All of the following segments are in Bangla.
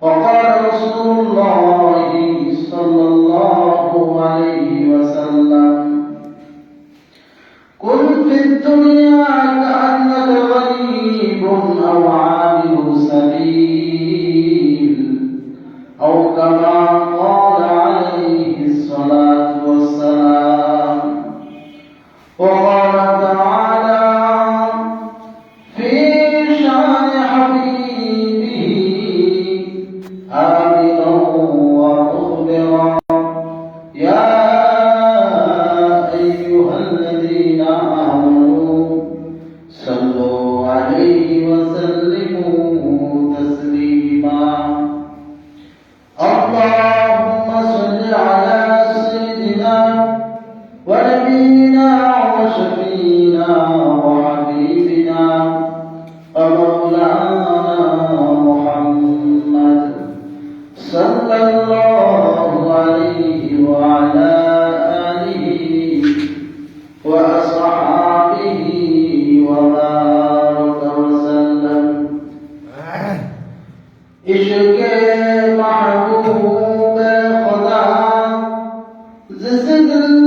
وقال رسول الله صلى الله عليه وسلم كن في الدنيا كأنك President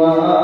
وَا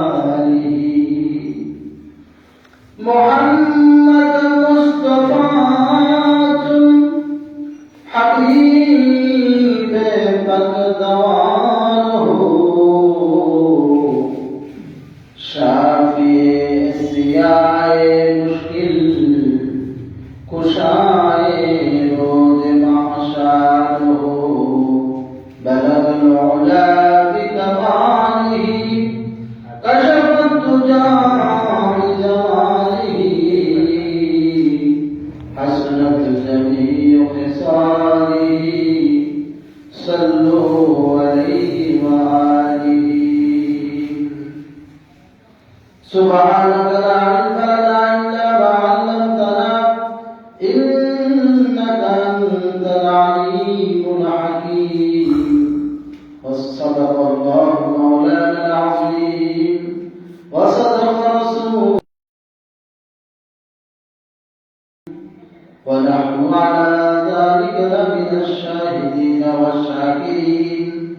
ونحن على ذلك لمن الشاهدين والشاكرين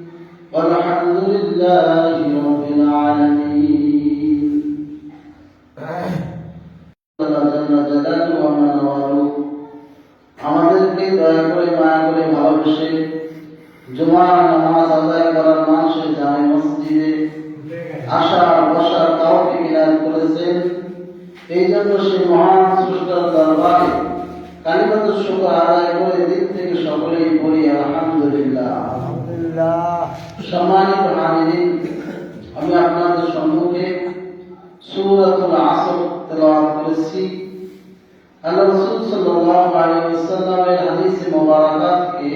والحمد لله সম্মানিত হাজিরিন আমি আপনাদের সম্মুখে সূরাতুল আসর তেলাওয়াত করেছি। আল্লাহ রাসূল সাল্লাল্লাহু আলাইহি ওয়াসাল্লামের হাদিসে মুবারাকা থেকে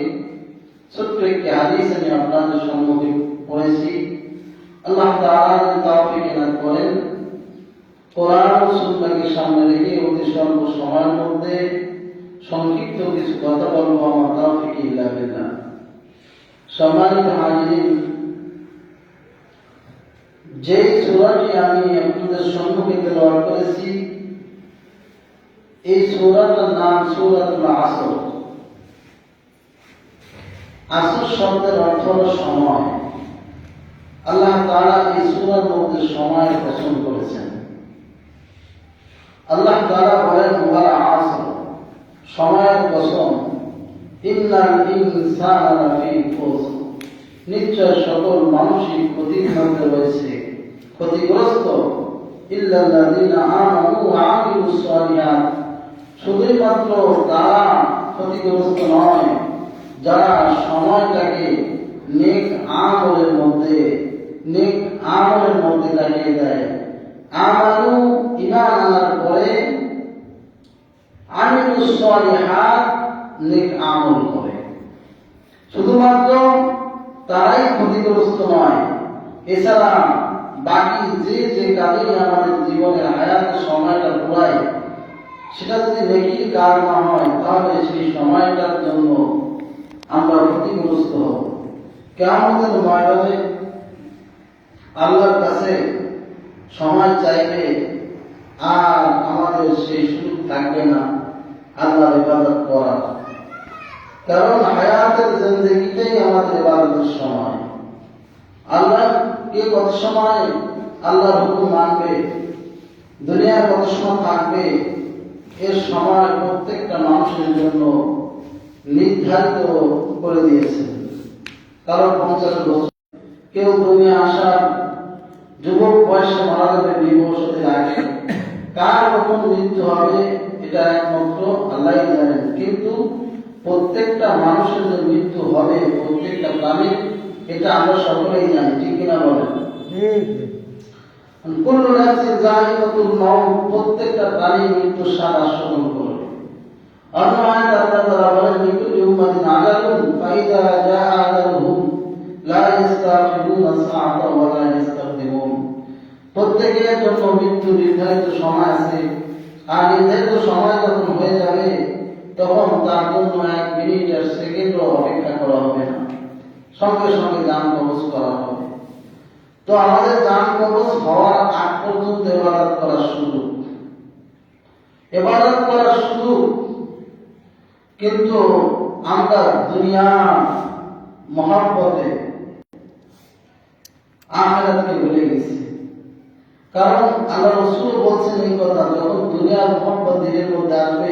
ছোট্ট একটি হাদিস আমি আপনাদের সম্মুখে পড়েছি। আল্লাহ তাআলা যদি এনায়েত করেন। কোরআন ও সুন্নাহকে সামনে রেখে অতি স্বল্প সময়ের মধ্যে সংক্ষিপ্ত কিছু কথা বলব, আমার তৌফিক ইল্লা বিল্লাহ। সম্মানিত হাজিরিন যে সূরাটি আমি আপনাদের সম্মুখে তেলাওয়াত করেছি, এই সূরাটার নাম সূরাতুল আসর। আসর শব্দের অর্থ হলো সময়। আল্লাহ তাআলা এই সূরার মধ্যে সময় পছন্দ করেছেন। আল্লাহ তাআলা বলেন, ওয়াল আসর, সময়ের কসম নিশ্চয় সকল মানুষই ক্ষতির মধ্যে রয়েছে। ক্ষতিগ্রস্ত ইল্লাল্লাযীনা শুধুমাত্র তারা ক্ষতিগ্রস্ত নয়, যারা সময়টাকে নেক আমলের মধ্যে, নেক আমলের মধ্যে লাগিয়ে দেয়। আমানু ইমান আনার পরে আমিলুস সালিহাত নেক আমল করে। শুধুমাত্র তারাই ক্ষতিগ্রস্ত নয়, এছাড়া বাকি যে যে কাজে আমাদের জীবনের হায়াতের সময়টা ঘুরায়, সেটা যদি নেকির কাজ না হয়, তাহলে সেই সময়টার জন্য আমরা ক্ষতিগ্রস্ত হব। কেমন ময়দানে আল্লাহর কাছে সময় চাইবে আর আমাদের সেই সুযোগ থাকবে না আল্লাহর ইবাদত করার। কারণ হায়াতের জিন্দগিটাই আমাদের ইবাদতের সময়। আল্লাহ কে কত সময় আল্লাহর হুকুম মানবে? দুনিয়ায় কত সময় থাকবে? এর সময় প্রত্যেকটা মানুষের জন্য নির্ধারিত করে দিয়েছেন কারও পঞ্চাশ বছর। কেউ দুনিয়া আসার যুবক বয়সে মারা যাবে বিবসতের আগে কার কখন মৃত্যু হবে, এটা একমাত্র আল্লাহ জানেন। কিন্তু প্রত্যেকটা মানুষের যে মৃত্যু হবে প্রত্যেকটা প্রাণীর এটা আমরা সকলেই জানি ঠিক কিনা বলেন? কুল্লু নাফসিন যায়িকাতুল মাউত প্রত্যেকটা প্রাণী স্বাদ আস্বাদন করবে। অন্য আয়াত আল্লাহ তাআলা বলেন লিকুল্লি উম্মাতিন আজালুন ফাইদা আজালুহুম লা ইস্তাখিরুনা সাআতা ওয়া লা ইস্তাকদিমুন। প্রত্যেকের জন্য মৃত্যু নির্ধারিত সময় আছে আর নির্ধারিত সময় যখন হয়ে যাবে তখন তার জন্য এক মিনিট আর সেকেন্ডও অপেক্ষা করা হবে না। সঙ্গে সঙ্গে দান কবজ করা হবে। তো আমাদের দান কবজ হওয়ার আগ পর্যন্ত এবাদত করা শুরু। এবাদত করার সুযোগ কিন্তু আমরা দুনিয়া মহাব্বতে আখেরাতকে ভুলে গেছি। কারণ আল্লাহ রসুল বলছেন এই কথা, যখন দুনিয়ার মহব্বত দিনের মধ্যে আসবে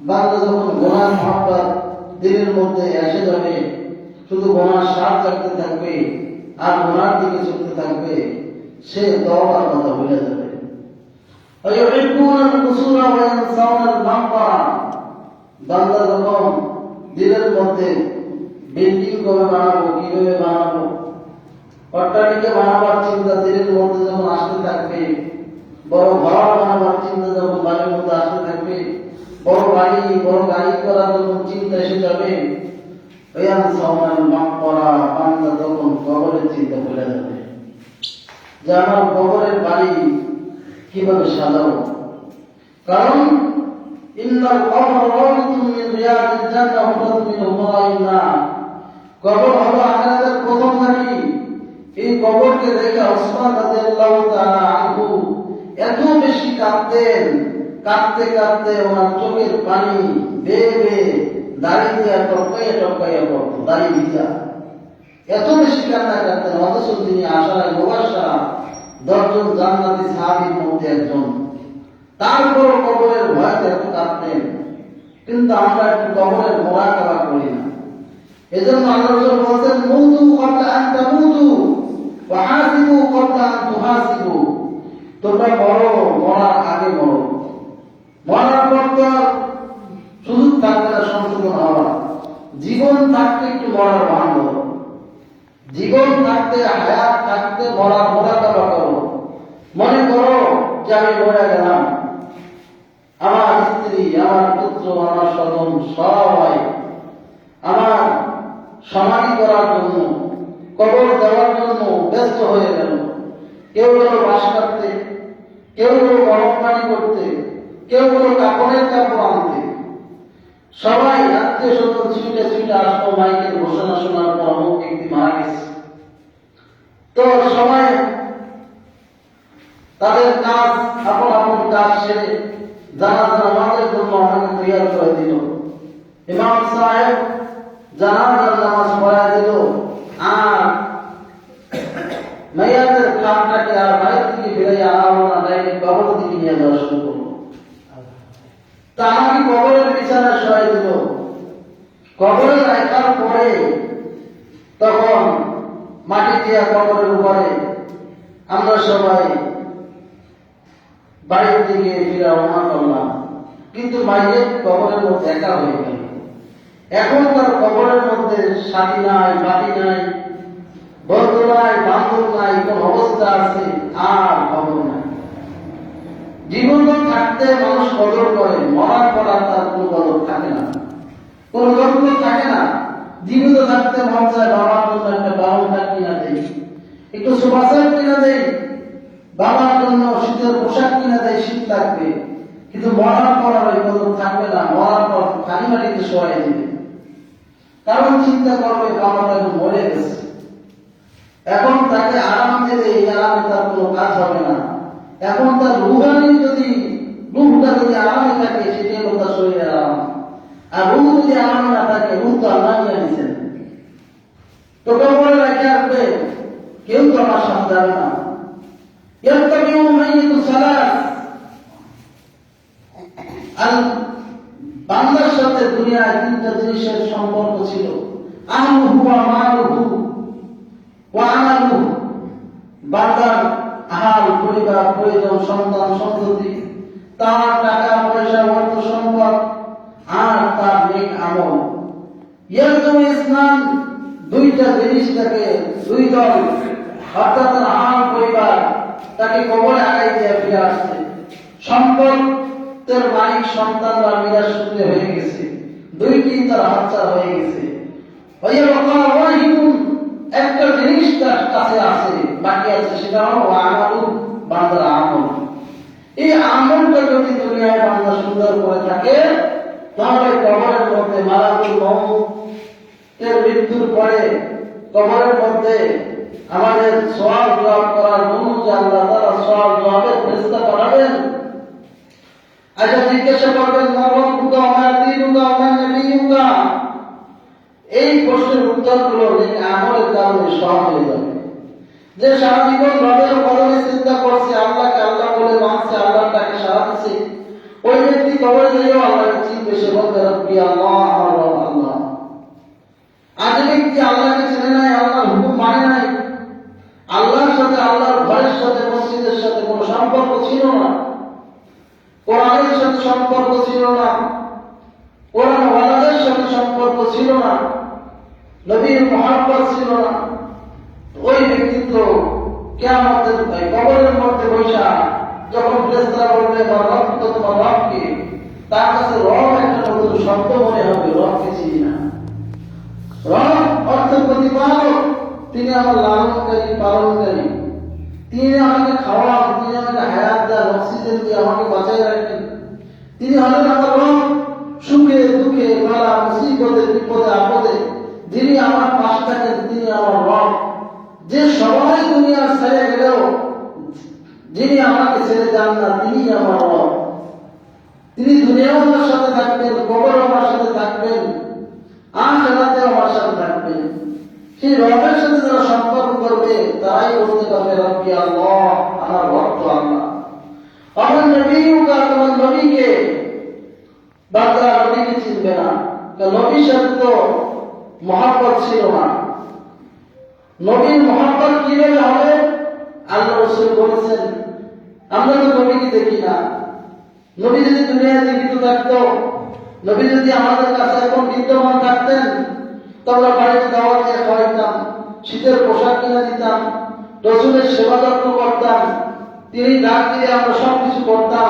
বান্দা যখন গোনার মহাব্বত দিনের মধ্যে এসে যাবে শুধু গোনার সাপ থাকতে থাকবে আর গোনার দিকে চলতে থাকবে সে তওবার কথা ভুলে যাবে ويحبون القصور وينسون المقبرة বান্দা যখন দিনের মধ্যে বিল্ডিং কবে বানাবো কিভাবে বানাবো অট্টালিকা বানাবার চিন্তা দিনের মধ্যে যখন আসতে থাকবে বড় ঘর বানাবার চিন্তা যখন বাড়ির মধ্যে আসতে থাকবে বড় বাড়ি, বড় গাড়ি করার যখন চিন্তা এসে যাবে। কারণ, ইন্নাল কবর রাউদাতুন মিন রিয়াদিল এই কবরকে দেখে ওসমান রাদিয়াল্লাহু এত বেশি কাঁদতেন। কাঁদতে কাঁদতে ওনার চোখের পানি বেয়ে বেয়ে দাড়ি দিয়ে টপকাইয়া টপকাইয়া পড়তো দাড়ি ভিজা এত বেশি কান্না কাঁদতেন, অথচ তিনি আশায় মোবাসা দশজন জান্নাতি সাহাবীর মধ্যে একজন। তারপর কবরের ভয়তে এত কাঁদতেন, কিন্তু আমরা একটু কবরের মোরাকাবা করি না। এজন্য আল্লাহ রাসূল বলেন মুতু ক্বাবলা আন ওয়া হাসিবু ক্বাবলা আন তুহাসিবু তোমরা মরো, মরার আগে মরো মরার পর তো আর সুযোগ থাকবে না সংশোধন হওয়ার জীবন থাকতে একটু মরার ভান জীবন থাকতে, হায়াত থাকতে মরার মোরাকাবা করো মনে করো যে আমি মরে গেলাম। আমার স্ত্রী, আমার পুত্র, আমার স্বজন সবাই আমার সমাধি করার জন্য, কবর দেওয়ার জন্য ব্যস্ত হয়ে গেল। কেউ গেল বাস কাটতে, কেউ গেল গরম পানি করতে, কেউ গেল কাপড়ের কাপড় আনতে সবাই আত্মীয় স্বজন ছুটে ছুটে আসতো মাইকের ঘোষণা শোনার পর অমুক ব্যক্তি মারা গেছে। তো সবাই তাদের কাজ, আপন আপন কাজ সেরে জানাজা নামাজের জন্য আমাকে তৈরি করে দিল। ইমাম সাহেব জানাজার নামাজ পড়ায় দিল আর মেয়াদের কামটাকে আর বাইরে থেকে বেরিয়ে আনাবো না ডাইরেক্ট কবর দিকে নিয়ে যাওয়া শুরু করল তা আমাকে কবরের বিছানায় শোয়াই দিল কবরে রাখার পরে তখন মাটি দিয়া কবরের উপরে আমরা সবাই বাড়ির দিকে ফিরে রওনা করলাম। কিন্তু মাইয়ের কবরের মধ্যে একা হয়ে গেল। এখন তার কবরের মধ্যে সাথী নাই, বাতি নাই, বন্ধু নাই, বান্ধব নাই, কোন অবস্থা আছে, আর খবর নাই। জীবন থাকতে মানুষ কদর করে, মরার পর তার কোনো কদর থাকে না। কোনো থাকে না। জীবিত থাকতে মন চায় বাবার জন্য একটা বারোটা কিনা দেয় একটু সুবাসের কিনা দেয় বাবার জন্য শীতের পোশাক কিনা দেয় শীত লাগবে। কিন্তু মরার পর ওই কদর থাকবে না। মরার পর খালি মাটিতে শোয়াই দিবে। কারণ চিন্তা করবে বাবাটা এখন মরে গেছে। এখন তাকে আরাম দেবে এই আরামে তার কোনো কাজ হবে না। এখন তার রুহানি যদি রুহটা যদি আরামে থাকে সেটি হলো তার শরীরের আরাম। আর রুহ আসবে কেউ তো আমার সাথে যাবে না। তিনটা জিনিসের সম্পর্ক ছিল। আহলুহু ওয়া মালুহু ওয়া আমালুহু। পরিবার প্রয়োজন সন্তান সন্ততি তার টাকা, পয়সা, অর্থ, সম্পদ আমল ইয়ারজম ইসলাম দুইটা জিনিস তাকে দুই দল অর্থাৎ আহাল পরিবার তাকে কবরে আগাই দিয়ে ফিরে আসছে। সম্পদের মালিক মিরাজ সূত্রে হয়ে গেছে। দুইটি তার হাতছাড়া হয়ে গেছে। একটা জিনিস তার কাছে আছে, বাকি আছে, সেটা হলো আমালু বান্দার আমল। এই আমলটা যদি দুনিয়ায় বান্দা সুন্দর করে থাকে, তাহলে কবরের মধ্যে মারাতুল মৌত এর মৃত্যুর পরে কবরের মধ্যে আমাদের সওয়াল জবাব করার যে আল্লাহ তাআলা সওয়াল জবাবের ফেরেশতা পাঠাবেন। আচ্ছা জিজ্ঞাসা করবেন মরব্বুকা আমার দিনুকা আমার নবীকা এই প্রশ্নের উত্তরগুলো যদি আমলের কারণে সহজ হয়ে যাবে যে সারা জীবন রবের কদমে চিন্তা করছে, আল্লাহকে আল্লাহ বলে মানছে, আল্লাহ তাকে সারা দিচ্ছে, ওই ব্যক্তি কবরে গেলেও আল্লাহকে চিনবে সে বলতে রব্বি আল্লাহ, আমার রব আল্লাহ আজ ব্যক্তি আল্লাহকে চেনে নাই, আল্লাহর হুকুম মানে নাই, আল্লাহর সাথে, আল্লাহর ঘরের সাথে, মসজিদের সাথে কোনো সম্পর্ক ছিল না। কোরআনের সাথে সম্পর্ক ছিল না। কোরআন ওয়ালাদের সাথে সম্পর্ক ছিল না। নবীর মহাব্বত ছিল না। ওই ব্যক্তিত্ব কেয়ামতের কবরের মধ্যে বৈশা যখন ফেরেশতারা বলবে বা রব তোমার তার কাছে রব একটা নতুন শব্দ মনে হবে রবকে চিনি? না রব অর্থ প্রতিপালক। তিনি আমার লালনকারী, পালনকারী। তিনি আমাকে খাওয়ান তিনি আমাকে হায়াত দেন, অক্সিজেন দিয়ে আমাকে বাঁচায় রাখেন। তিনি হলেন আমার রব। সুখে, দুঃখে বালা মুসিবতে, বিপদে, আপদে। যিনি আমার পাশে থাকেন, তিনি আমার রব। যে সবাই দুনিয়া ছেড়ে গেলেও, যিনি আমাকে ছেড়ে যান না, তিনি আমার রব। তিনি দুনিয়াও আমার সাথে থাকবেন কবর আমার সাথে থাকবেন। আখেরাতে আমার সাথে থাকবেন সেই রবের সাথে যারা সম্পর্ক করবে, তারাই বলতে পারবে, রব্বি আল্লাহ, আমার ভক্ত আল্লাহ। আমার নবীকা তোমার নবীকে বান্দা নবীকে চিনবে না। নবীর সাথে তো মহাব্বত ছিল না। নবীর মহাব্বত কীভাবে হবে? আল্লাহ রসুল বলেছেন, আমরা তো নবীকে দেখি না। নবী যদি দুনিয়ায় জীবিত থাকতো নবী যদি আমাদের কাছে এখন বিদ্যমান থাকতেন, তো আমরা বাড়িতে দাওয়া দিয়ে খাওয়াইতাম, শীতের পোশাক কিনে দিতাম রসুনের সেবা যত্ন করতাম, তিনি ডাক দিয়ে আমরা সবকিছু করতাম।